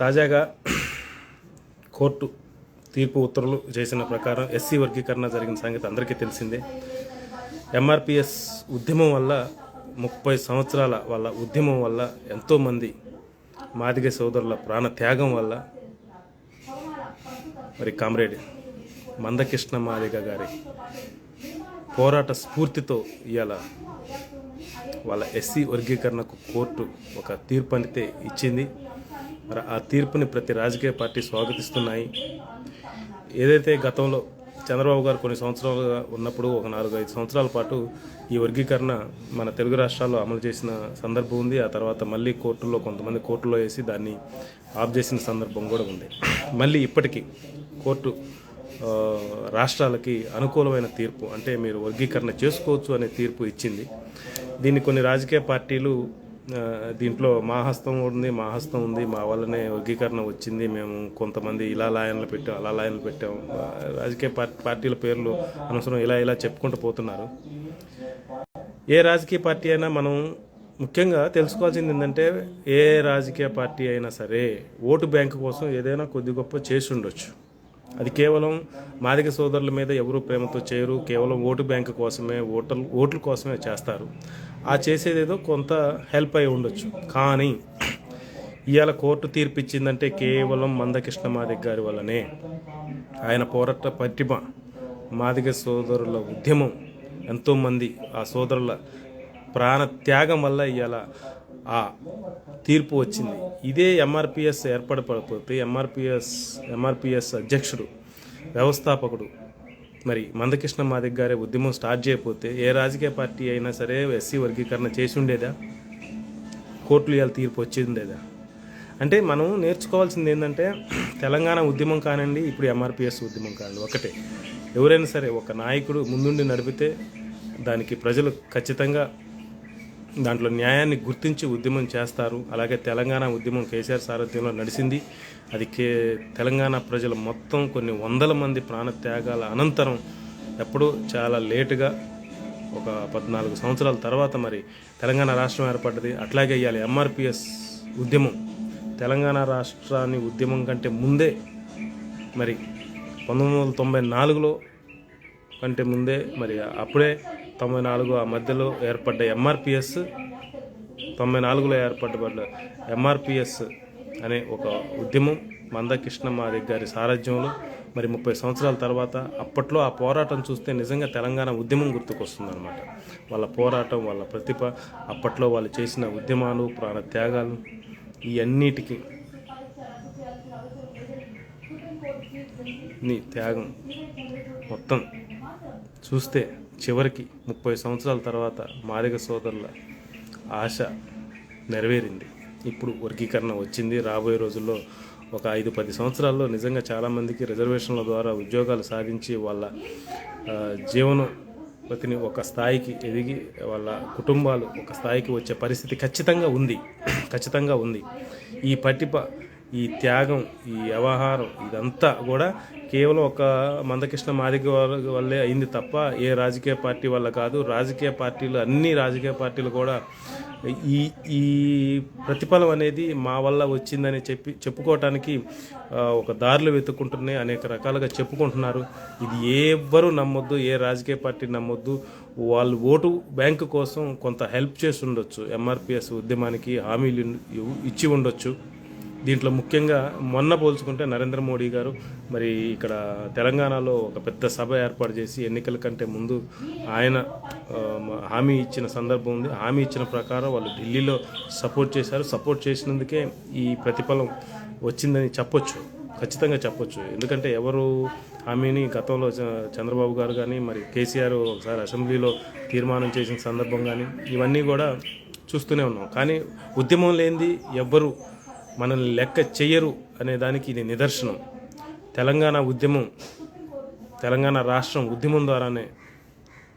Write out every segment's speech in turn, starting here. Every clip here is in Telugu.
తాజాగా కోర్టు తీర్పు ఉత్తర్వులు చేసిన ప్రకారం ఎస్సీ వర్గీకరణ జరిగిన సంగతి అందరికీ తెలిసిందే. ఎంఆర్పిఎస్ ఉద్యమం వల్ల ముప్పై సంవత్సరాల వాళ్ళ ఉద్యమం వల్ల ఎంతోమంది మాదిగ సోదరుల ప్రాణ త్యాగం వల్ల మరి కామ్రేడ్ మందకృష్ణ మాదిగ గారి పోరాట స్ఫూర్తితో ఇవాళ వాళ్ళ ఎస్సీ వర్గీకరణకు కోర్టు ఒక తీర్పు అందితే ఇచ్చింది. మరి ఆ తీర్పుని ప్రతి రాజకీయ పార్టీ స్వాగతిస్తున్నాయి. ఏదైతే గతంలో చంద్రబాబు గారు కొన్ని సంవత్సరాలుగా ఉన్నప్పుడు ఒక నాలుగు ఐదు సంవత్సరాల పాటు ఈ వర్గీకరణ మన తెలుగు రాష్ట్రాల్లో అమలు చేసిన సందర్భం ఉంది. ఆ తర్వాత మళ్ళీ కోర్టుల్లో కొంతమంది కోర్టులో వేసి దాన్ని ఆఫ్ చేసిన సందర్భం కూడా ఉంది. మళ్ళీ ఇప్పటికీ కోర్టు రాష్ట్రాలకి అనుకూలమైన తీర్పు అంటే మీరు వర్గీకరణ చేసుకోవచ్చు అనే తీర్పు ఇచ్చింది. దీన్ని కొన్ని రాజకీయ పార్టీలు దీంట్లో మా హస్తం ఉంది మా హస్తం ఉంది మా వల్లనే వర్గీకరణ వచ్చింది. మేము కొంతమంది ఇలా లాయన్లు పెట్టాం అలా లాయన్లు పెట్టాం. రాజకీయ పార్టీ పార్టీల పేర్లు అనవసరం ఇలా ఇలా చెప్పుకుంటూ పోతున్నారు. ఏ రాజకీయ పార్టీ అయినా మనం ముఖ్యంగా తెలుసుకోవాల్సింది ఏంటంటే ఏ రాజకీయ పార్టీ అయినా సరే ఓటు బ్యాంకు కోసం ఏదైనా కొద్ది గొప్ప చేసి ఉండొచ్చు. అది కేవలం మాదిక సోదరుల మీద ఎవరు ప్రేమతో చేయరు కేవలం ఓటు బ్యాంకు కోసమే ఓటర్లు ఓట్ల కోసమే చేస్తారు. ఆ చేసేదేదో కొంత హెల్ప్ అయి ఉండొచ్చు. కానీ ఇవాళ కోర్టు తీర్పు ఇచ్చిందంటే కేవలం మందకృష్ణ మాదిగ గారి వల్లనే. ఆయన పోరాట పట్టిమ మాదిగ సోదరుల ఉద్యమం ఎంతోమంది ఆ సోదరుల ప్రాణ త్యాగం వల్ల ఇవాళ ఆ తీర్పు వచ్చింది. ఇదే ఎంఆర్పిఎస్ ఏర్పడపడిపోతే ఎంఆర్పిఎస్ ఎంఆర్పిఎస్ అధ్యక్షుడు వ్యవస్థాపకుడు మరి మందకృష్ణ మాదిక్ గారే ఉద్యమం స్టార్ట్ చేయకపోతే ఏ రాజకీయ పార్టీ అయినా సరే ఎస్సీ వర్గీకరణ చేసి ఉండేదా? కోర్టులు ఇవాళ తీర్పు వచ్చిండేదా అంటే మనం నేర్చుకోవాల్సింది ఏంటంటే తెలంగాణ ఉద్యమం కానండి ఇప్పుడు ఎంఆర్పిఎస్ ఉద్యమం కానండి ఒకటే. ఎవరైనా సరే ఒక నాయకుడు ముందుండి నడిపితే దానికి ప్రజలు ఖచ్చితంగా దాంట్లో న్యాయాన్ని గుర్తించి ఉద్యమం చేస్తారు. అలాగే తెలంగాణ ఉద్యమం కేసీఆర్ సారథ్యంలో నడిచింది అది కే తెలంగాణ ప్రజలు మొత్తం కొన్ని వందల మంది ప్రాణత్యాగాల అనంతరం ఎప్పుడూ చాలా లేటుగా ఒక పద్నాలుగు సంవత్సరాల తర్వాత మరి తెలంగాణ రాష్ట్రం ఏర్పడ్డది. అట్లాగే ఇవాళ ఎంఆర్పిఎస్ ఉద్యమం తెలంగాణ రాష్ట్రాన్ని ఉద్యమం కంటే ముందే మరి పంతొమ్మిది వందల తొంభై నాలుగులో కంటే ముందే మరి అప్పుడే తొంభై నాలుగు ఆ మధ్యలో ఏర్పడ్డ ఎంఆర్పిఎస్ తొంభై నాలుగులో ఏర్పడ్డ ఎంఆర్పిఎస్ అనే ఒక ఉద్యమం మందకృష్ణ మాదిగ గారి సారథ్యంలో మరి ముప్పై సంవత్సరాల తర్వాత అప్పట్లో ఆ పోరాటం చూస్తే నిజంగా తెలంగాణ ఉద్యమం గుర్తుకొస్తుంది అనమాట వాళ్ళ పోరాటం వాళ్ళ ప్రతిభ అప్పట్లో వాళ్ళు చేసిన ఉద్యమాలు ప్రాణ త్యాగాలు ఇవన్నిటికీ నీ త్యాగం మొత్తం చూస్తే చివరికి ముప్పై సంవత్సరాల తర్వాత మాదిగ సోదరుల ఆశ నెరవేరింది. ఇప్పుడు వర్గీకరణ వచ్చింది. రాబోయే రోజుల్లో ఒక ఐదు పది సంవత్సరాల్లో నిజంగా చాలామందికి రిజర్వేషన్ల ద్వారా ఉద్యోగాలు సాధించి వాళ్ళ ఆ, ప్రతిని ఒక స్థాయికి ఎదిగి వాళ్ళ కుటుంబాలు ఒక స్థాయికి వచ్చే పరిస్థితి ఖచ్చితంగా ఉంది. ఖచ్చితంగా ఉంది. ఈ పట్టిప ఈ త్యాగం ఈ వ్యవహారం ఇదంతా కూడా కేవలం ఒక మందకృష్ణ మాదిక వల్లే అయింది తప్ప ఏ రాజకీయ పార్టీ వల్ల కాదు. రాజకీయ పార్టీలు అన్ని రాజకీయ పార్టీలు కూడా ఈ ఈ ప్రతిఫలం అనేది మా వల్ల వచ్చిందని చెప్పి చెప్పుకోవటానికి ఒక దారులు వెతుక్కుంటున్నాయి. అనేక రకాలుగా చెప్పుకుంటున్నారు. ఇది ఎవ్వరూ నమ్మొద్దు ఏ రాజకీయ పార్టీ నమ్మొద్దు. వాళ్ళు ఓటు బ్యాంకు కోసం కొంత హెల్ప్ చేసి ఉండొచ్చు. ఎంఆర్పిఎస్ ఉద్యమానికి హామీలు ఇచ్చి ఉండొచ్చు. దీంట్లో ముఖ్యంగా మొన్న పోల్చుకుంటే నరేంద్ర మోడీ గారు మరి ఇక్కడ తెలంగాణలో ఒక పెద్ద సభ ఏర్పాటు చేసి ఎన్నికల కంటే ముందు ఆయన హామీ ఇచ్చిన సందర్భం ఉంది. హామీ ఇచ్చిన ప్రకారం వాళ్ళు ఢిల్లీలో సపోర్ట్ చేశారు. సపోర్ట్ చేసినందుకే ఈ ప్రతిఫలం వచ్చిందని చెప్పొచ్చు. ఖచ్చితంగా చెప్పొచ్చు. ఎందుకంటే ఎవరు హామీని గతంలో చ- చంద్రబాబు గారు కానీ మరి కేసీఆర్ ఒకసారి అసెంబ్లీలో తీర్మానం చేసిన సందర్భం కానీ ఇవన్నీ కూడా చూస్తూనే ఉన్నాం. కానీ ఉద్యమం లేనిది ఎవ్వరు మనల్ని లెక్క చెయ్యరు అనే దానికి ఇది నిదర్శనం. తెలంగాణ ఉద్యమం తెలంగాణ రాష్ట్రం ఉద్యమం ద్వారానే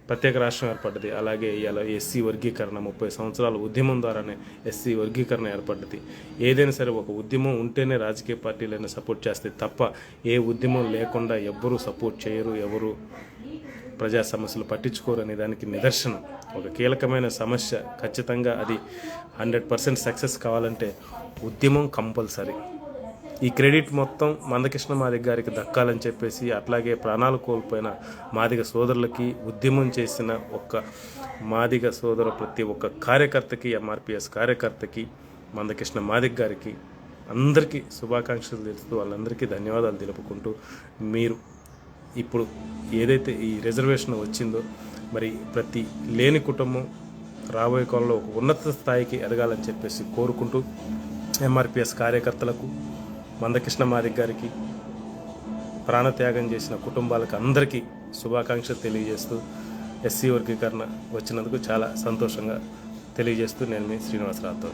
ప్రత్యేక రాష్ట్రం ఏర్పడ్డది. అలాగే ఇలా ఎస్సీ వర్గీకరణ ముప్పై సంవత్సరాల ఉద్యమం ద్వారానే ఎస్సీ వర్గీకరణ ఏర్పడ్డది. ఏదైనా సరే ఒక ఉద్యమం ఉంటేనే రాజకీయ పార్టీలైనా సపోర్ట్ చేస్తాయి తప్ప ఏ ఉద్యమం లేకుండా ఎవ్వరూ సపోర్ట్ చేయరు ఎవరు ప్రజా సమస్యలు పట్టించుకోరు అనే దానికి నిదర్శనం. ఒక కీలకమైన సమస్య ఖచ్చితంగా అది హండ్రెడ్ పర్సెంట్ సక్సెస్ కావాలంటే ఉద్యమం కంపల్సరీ. ఈ క్రెడిట్ మొత్తం మందకృష్ణ మాదిగ గారికి దక్కాలని చెప్పేసి అట్లాగే ప్రాణాలు కోల్పోయిన మాదిగ సోదరులకి ఉద్యమం చేసిన ఒక్క మాదిగ సోదరు ప్రతి ఒక్క కార్యకర్తకి ఎంఆర్పిఎస్ కార్యకర్తకి మందకృష్ణ మాదిగ గారికి అందరికీ శుభాకాంక్షలు తెలుస్తూ వాళ్ళందరికీ ధన్యవాదాలు తెలుపుకుంటూ మీరు ఇప్పుడు ఏదైతే ఈ రిజర్వేషన్ వచ్చిందో మరి ప్రతి లేని కుటుంబం రాబోయే కాలంలో ఒక ఉన్నత స్థాయికి ఎదగాలని చెప్పేసి కోరుకుంటూ ఎంఆర్పిఎస్ కార్యకర్తలకు మందకృష్ణ మాదిక్ గారికి ప్రాణత్యాగం చేసిన కుటుంబాలకు అందరికీ శుభాకాంక్షలు తెలియజేస్తూ ఎస్సీ వర్గీకరణ వచ్చినందుకు చాలా సంతోషంగా తెలియజేస్తూ నేను మీ శ్రీనివాసరావుతో